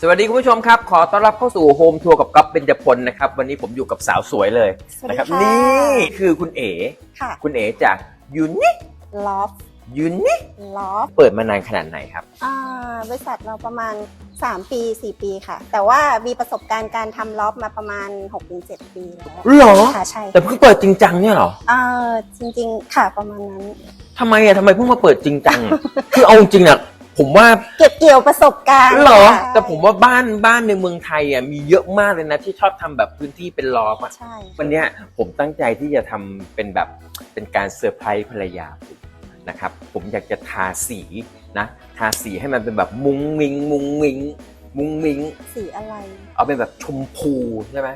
สวัสดีคุณผู้ชมครับ ขอต้อนรับเข้าสู่โฮมทัวร์กับก๊อฟเบญจพลนะครับ วันนี้ผมอยู่กับสาวสวยเลยสวัสดีนะครับค่ะ นี่คือคุณเอ๋ค่ะ คุณเอ๋จากยูนิลอฟยูนิลอฟเปิดมานานขนาดไหนครับ อ่าบริษัทเราประมาณ 3 ปี 4 ปีค่ะ แต่ว่ามีประสบการณ์การทำลอฟมาประมาณ 6-7 ปีแล้วหรอ ค่ะใช่แต่เพิ่งเปิดจริงจังเนี่ยเหรออ่าจริงๆ ค่ะประมาณนั้น ทำไมอะทำไมเพิ่งมาเปิดจริงจัง คือเอาจริงๆอะ ผมว่าเก็บเกี่ยวประสบการณ์หรอ ค่ะแต่ผมว่าบ้านบ้านในเมืองไทยอะมีเยอะมากเลยนะที่ชอบทำแบบพื้นที่เป็นลอฟอะใช่วันเนี้ยผมตั้งใจที่จะทำเป็นแบบเป็นการเซอร์ไพรส์ภรรยาผมนะครับ ผมอยากจะทาสีนะทาสีให้มันเป็นแบบมุ้งมิง มุ้งมิง มุ้งมิง สีอะไร เอาเป็นแบบชมพูใช่ไหม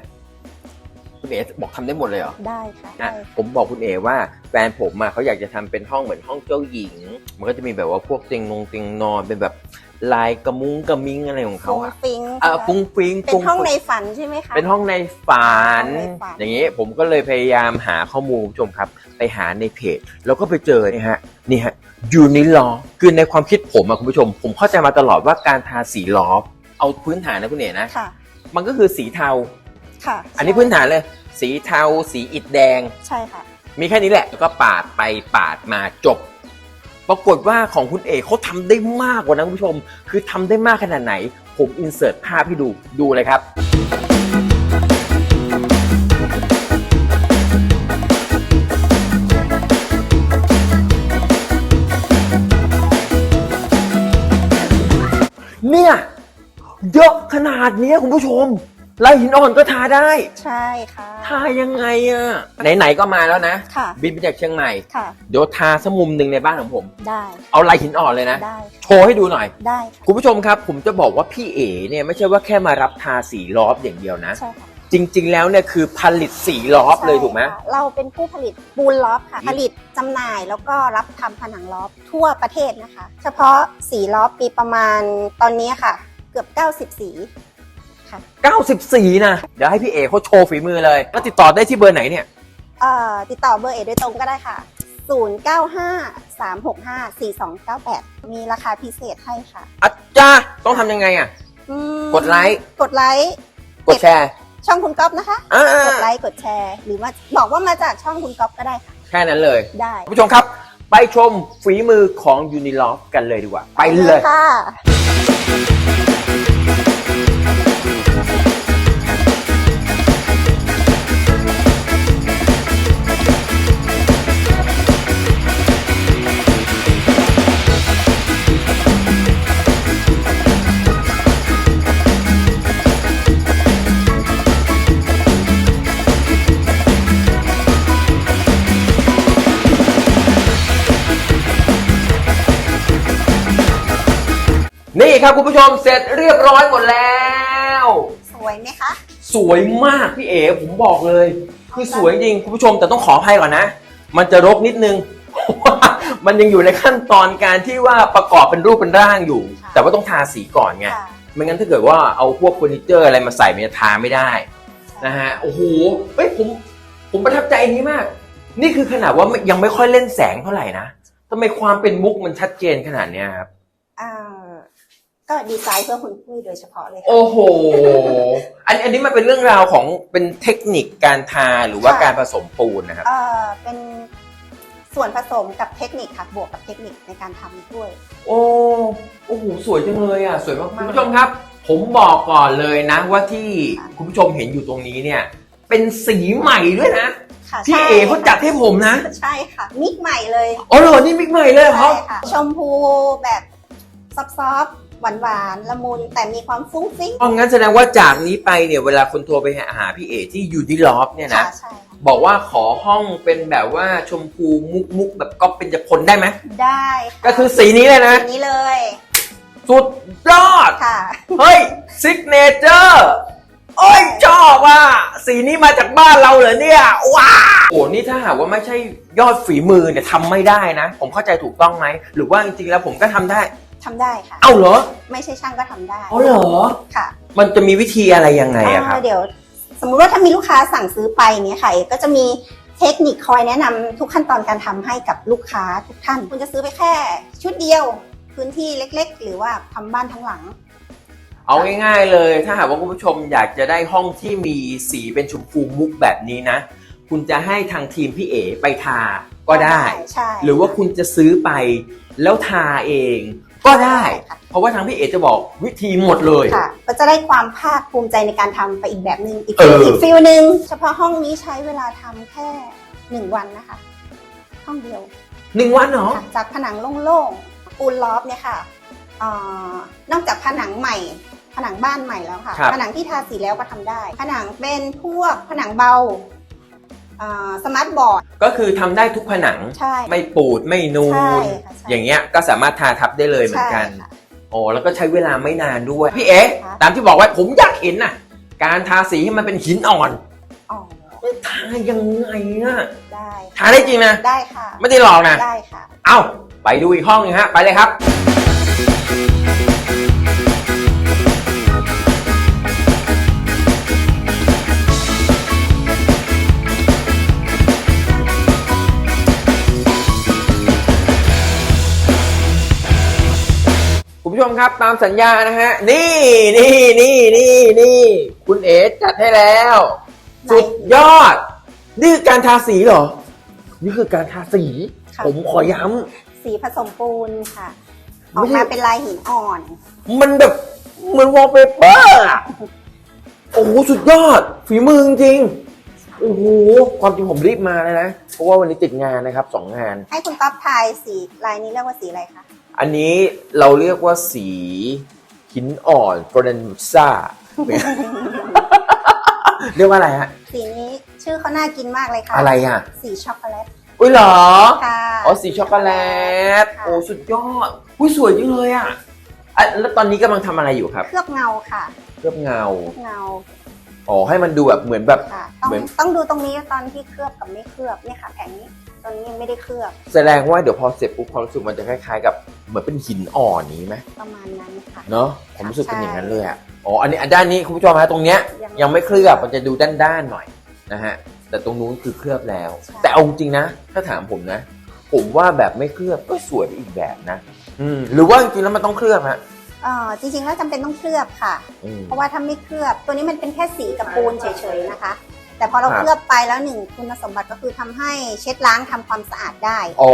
คุณเอ๋บอกทำได้หมดเลยเหรอ ได้ค่ะนะได้ผมบอกคุณเอ๋ว่าแฟนผมอะเขาอยากจะทำเป็นห้องเหมือนห้องเจ้าหญิง มันก็จะมีแบบว่าพวกเตียงนงเตียงนอนเป็นแบบลายกระมุ้งกระมิงอะไรของเขาฟุ้งอะฟิงเออฟุ้งฟิงเป็นฟุ้งห้องฟิ้ในฝันใช่ไหมคะเป็นห้องในฝันห้องในฝัน อย่างนี้ผมก็เลยพยายามหาข้อมูลคุณผู้ชมครับ ไปหาในเพจ แล้วก็ไปเจอนี่ฮะนี่ฮะยูนิลอคือในความคิดผมอะคุณผู้ชม ผมเข้าใจมาตลอดว่าการทาสีลอฟเอาพื้นฐานนะคุณเอ๋นะค่ะมันก็คือสีเทา ค่ะอันนี้พื้นฐานเลย สีเทาสีอิฐแดง ใช่ค่ะ มีแค่นี้แหละแล้วก็ปาดไปปาดมาจบ ปรากฏว่าของคุณเอกเขาทำได้มากกว่านั้นคุณผู้ชม คือทำได้มากขนาดไหน ผมอินเสิร์ตภาพให้ดูดูเลยครับ เนี่ย เยอะขนาดเนี้ยคุณผู้ชม ลายหินอ่อนก็ทาได้ ใช่ค่ะ ทายังไงอะไหนๆก็มาแล้วนะ ค่ะ บินไปจากเชียงใหม่ ค่ะ เดี๋ยวทาสกมุมหนึ่งในบ้านของผม ได้เอาลายหินอ่อนเลยนะ ได้โชว์ให้ดูหน่อย ได้ค่ะคุณผู้ชมครับ ผมจะบอกว่าพี่เอ๋เนี่ยไม่ใช่ว่าแค่มารับทาสีลอฟอย่างเดียวนะ ใช่ค่ะจริง ๆ แล้วเนี่ยคือผลิตสีลอฟเลยถูกไหม ใช่ค่ะเราเป็นผู้ผลิตปูนล็อบค่ะ อืม ผลิตจำหน่ายแล้วก็รับทำผนังล็อบทั่วประเทศนะคะ เฉพาะสีล็อบปีประมาณตอนนี้ค่ะ เกือบ 90 สีค่ะ 94 นะ เดี๋ยวให้พี่เอ๋เขาโชว์ฝีมือเลย แล้วติดต่อได้ที่เบอร์ไหนเนี่ย เอ่อติดต่อเบอร์เอโดยตรงก็ได้ค่ะ 095 365 4298 มีราคาพิเศษให้ค่ะอาจ้าต้องทำยังไงอะ อืมกดไลค์ กดไลค์ กดแชร์ ช่องคุณก๊อฟนะคะ อ่า กดไลค์กดแชร์ หรือว่าบอกว่ามาจากช่องคุณก๊อฟก็ได้ค่ะ แค่นั้นเลย ได้คุณผู้ชมครับ ไปชมฝีมือของยูนิลอฟกันเลยดีกว่า ไปเลย ค่ะ ครับคุณผู้ชมเสร็จเรียบร้อยหมดแล้ว สวยไหมคะ สวยมากพี่เอ๋ผมบอกเลย คือสวยจริงคุณผู้ชมแต่ต้องขออภัยก่อนนะ มันจะรกนิดนึงเพราะว่ามันยังอยู่ในขั้นตอนการที่ว่าประกอบเป็นรูปเป็นร่างอยู่ค่ะแต่ว่าต้องทาสีก่อนไงค่ะไม่งั้นถ้าเกิดว่าเอาพวกเฟอร์นิเจอร์อะไรมาใส่มันจะทาไม่ได้นะฮะโอ้โหเฮ้ยผมผมประทับใจอันนี้มาก นี่คือขนาดว่ายังไม่ค่อยเล่นแสงเท่าไหร่นะทำไมความเป็นมุกมันชัดเจนขนาดเนี้ยครับ อ่า ก็ดีไซน์เพื่อคุณปุ้ยโดยเฉพาะเลยค่ะ โอ้โห อันอันนี้มันเป็นเรื่องราวของเป็นเทคนิคการทาหรือว่าค่ะ การผสมปูนนะครับ เอ่อเป็นส่วนผสมกับเทคนิคค่ะบวกกับเทคนิคในการทำด้วย โอ้ โอ้โห สวยจังเลยอะ สวยมากๆคุณผู้ชมครับ ผมบอกก่อนเลยนะ ว่าที่ค่ะคุณผู้ชมเห็นอยู่ตรงนี้เนี่ย เป็นสีใหม่ด้วยนะ ค่ะพี่ใช่เอเขาจัดให้ผมนะ ใช่ค่ะ มิกใหม่เลยอ๋อเหรอนี่มิกใหม่เลยเหรอคใช่รับค่ะ ชมพูแบบซอฟต์ ๆหวานๆละมุนแต่มีความฟุ้งฟิ้งอ๋องั้นแสดงว่าจากนี้ไปเนี่ยเวลาคนโทรไปหาพี่เอที่อยู่ที่ลอฟเนี่ยนะค่ะใช่ค่ะบอกว่าขอห้องเป็นแบบว่าชมพูมุกมุกๆแบบก๊อปเป็นจะพลได้ไหมได้ะก็คือสีนี้เลยนะอันนี้เลยสุดยอด ค่ะ เฮ้ยซิกเนเจอร์โอ้ยชอบอะ สีนี้มาจากบ้านเราเหรอเนี่ย ว้าวโอ้นี่ถ้าหากว่าไม่ใช่ยอดฝีมือเนี่ยทำไม่ได้นะ ผมเข้าใจถูกต้องไหม หรือว่าจริงๆแล้วผมก็ทำได้ ทำได้ค่ะ เอ้าเหรอไม่ใช่ช่างก็ทำได้เอาเหรอ ค่ะมันจะมีวิธีอะไรยังไงอะครับอ่าเดี๋ยว สมมุติว่าถ้ามีลูกค้าสั่งซื้อไปอย่างเงี้ยค่ะเอกก็จะมีเทคนิคคอยแนะนำทุกขั้นตอนการทำให้กับลูกค้าทุกท่าน คุณจะซื้อไปแค่ ชุดเดียว พื้นที่เล็กๆ หรือว่าทำบ้านทั้งหลัง เอาง่ายๆเลย ถ้าหากว่าคุณผู้ชมอยากจะได้ห้องที่มีสีเป็นชมพูมุกแบบนี้นะ คุณจะให้ทางทีมพี่เอไปทาก็ได้ ใช่หรือว่าคุณจะซื้อไปแล้วทาเอง ก็ได้ค่ะเพราะว่าทางพี่เอจะบอกวิธีหมดเลย ค่ะ ก็จะได้ความภาคภูมิใจในการทำไปอีกแบบหนึ่งอีกเอออี อีกฟิลหนึ่งเฉพาะห้องนี้ใช้เวลาทำแค่หนึ่งวันนะคะ ห้องเดียวหนึ่งวันเหรอค่ะจากผนังโล่งๆปูนลอฟเนี่ยค่ะเอ่อนอกจากผนังใหม่ ผนังบ้านใหม่แล้วค่ะครับผนังที่ทาสีแล้วก็ทำได้ ผนังเป็นพวกผนังเบา สมาร์ทบอร์ด ก็คือทำได้ทุกผนัง ใช่ ไม่ปูดไม่นูใช่น ค่ะใช่ อย่างเงี้ยก็สามารถทาทับได้เลยเหมือนกัน ใช่ค่ะ โอ้แล้วก็ใช้เวลาไม่นานด้วย พี่เอ๋ค่ะ ตามที่บอกไว้ผมอยากเห็นน่ะ การทาสีให้มันเป็นหินอ่อนอ๋อทายังไงอะได้ทาได้จริงนะ ได้ค่ะ ไม่ได้หลอกนะ ได้ค่ะ เอ้า ไปดูอีกห้องหนึงฮะ ไปเลยครับ ผู้ชมครับตามสัญญานะฮะ นี่นี่นี่นี่นี่คุณเอ๋จัดให้แล้ว สุดยอด นี่คือการทาสีเหรอ นี่คือการทาสี ค่ะ ผมขอย้สีผสมปูนค่ะอไม่อกใช่มาเป็นลายหินอ่อนำมันแบบเหมือนวอลเปเปอร์อะโอ้โหสุดยอด ฝีมือจริงๆ โอ้โหความจริงผมรีบมาเลยนะ เพราะว่าวันนี้ติดงานนะครับสองงาน ให้คุณก๊อฟทายสีลายนี้เรียกว่าสีอะไรคะ อันนี้เราเรียกว่าสีหินอ่อนโกลเด้นซ่า เรียกว่าอะไรฮะ สีนี้ชื่อเขาน่ากินมากเลยค่ะอะไรอะ สีช็อกโกแลต อุ้ยเหรอ ค่ะ อ๋อสีช็อกโกแลต ค่ะ โอ้สุดยอด อุ้ยสวยจังเลยอะอะ แล้วตอนนี้กำลังทำอะไรอยู่ครับ เคลือบเงาค่ะเคลือบเงาเคลือบเงา อ๋อให้มันดูแบบเหมือนแบบ ค่ะต้องเหมือน ต้องดูตรงนี้ตอนที่เคลือบกับไม่เคลือบเนี่ยค่ะแผงนี้ตอนนี้ยังไม่ได้เคลือบแสดงว่าเดี๋ยวพอเสร็จปุ๊บความรู้สึกมันจะคล้ายๆ กับเหมือนเป็นหินอ่อนนี้ไหมประมาณนั้นค่ะ เนาะผมรู้สึกเป็นใช่อย่างนั้นเลยอะอ๋ออันนี้อันด้านนี้คุณผู้ชมฮะตรงเนี้ยยังไม่เคลือบมันจะดูด้านๆหน่อยนะฮะแต่ตรงนู้นคือเคลือบแล้ว ใช่ แต่เอาจริงๆนะ ถ้าถามผมนะ ผมว่าแบบไม่เคลือบก็สวยไปอีกแบบนะ อืมหรือว่าจริงๆแล้วมันต้องเคลือบฮะ เอ่อจริงๆแล้วจำเป็นต้องเคลือบค่ะ อืม เพราะว่าถ้าไม่เคลือบตัวนี้มันเป็นแค่สีกับปูนเฉยๆนะคะ แต่พอเราครับ เคลือบไปแล้วหนึ่งคุณสมบัติก็คือทำให้เช็ดล้างทำความสะอาดได้ อ๋อ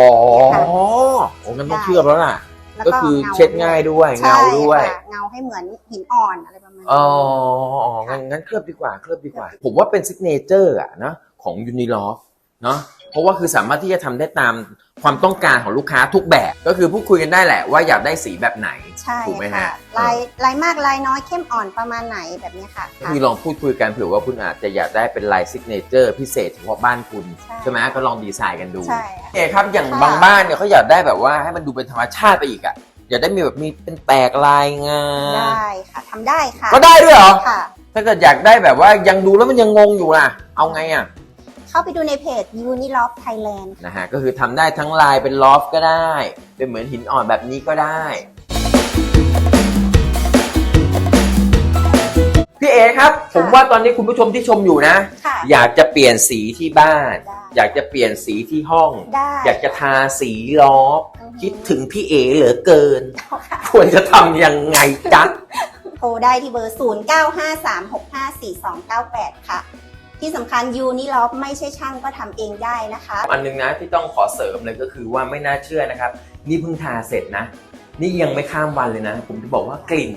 ค่ะโอ้งั้นต้องเคลือบแล้วล่ะ แล้วก็คือเช็ดง่ายด้วยใช่เงาด้วยค่ะเงาให้เหมือนหินอ่อนอะไรประมาณนี้อ๋ออ๋องั้นงั้นเคลือบดีกว่า เคลือบดีกว่า ผมว่าเป็นซิกเนเจอร์อะนะของยูนิลอฟเนาะเพราะว่าคือสามารถที่จะทำได้ตาม ความต้องการของลูกค้าทุกแบบก็คือพูดคุยกันได้แหละว่าอยากได้สีแบบไหนใช่ถูกไหมค่ะฮะลายลายมากลายน้อยเข้มอ่อนประมาณไหนแบบนี้ค่ะ ก็คือลองพูดคุยกันเผื่อว่าคุณอาจจะอยากได้เป็นลายซิกเนเจอร์พิเศษเฉพาะบ้านคุณใช่ ใช่ไหมก็ลองดีไซน์กันดู ใช่ค่ะโอเคครับอย่างค่ะ บางบ้านเนี่ยเขาอยากได้แบบว่าให้มันดูเป็นธรรมชาติไปอีกอะอยากได้มีแบบมีเป็นแตกลายงาได้ค่ะทำได้ค่ะก็ได้ด้วยเหรอค่ะ ถ้าเกิดอยากได้แบบว่ายังดูแล้วมันยังงงอยู่ล่ะ เอาไงอะ เข้าไปดูในเพจ Unilop Thailand นะฮะก็คือทำได้ทั้งลายเป็นลอฟก็ได้ เป็นเหมือนหินอ่อนแบบนี้ก็ได้ พี่เอครับ ผมว่าตอนนี้คุณผู้ชมที่ชมอยู่นะ ค่ะ อยากจะเปลี่ยนสีที่บ้าน ได้อยากจะเปลี่ยนสีที่ห้อง ได้อยากจะทาสีลอฟอือฮึ คิดถึงพี่เอเหลือเกินค่ะควรจะทำยังไงจ๊ะ โทรได้ที่เบอร์ 0953654298 ค่ะ ที่สำคัญ Unilop ไม่ใช่ช่างก็ทำเองได้นะคะ อันหนึงนะที่ต้องขอเสริมเลยก็คือว่าไม่น่าเชื่อนะครับ นี่เพิ่งทาเสร็จนะ นี่ยังไม่ข้ามวันเลยนะ ผมจะบอกว่ากลิ่น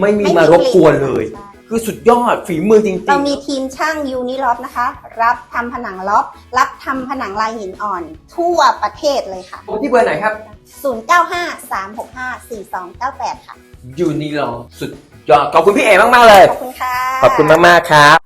ไม่มีมารบกวนเลยใช่คือสุดยอดฝีมือจริงๆ เรามีทีมช่าง Unilop นะคะ รับทำผนังล็อบรับทำผนังลายหินอ่อน ทั่วประเทศเลยค่ะที่เบอร์ไหนครับ 0953654298 ค่ะยูนิลอสุดยอดขอบคุณพี่เอมากๆเลย ขอบคุณค่ะ ขอบคุณมากๆครับ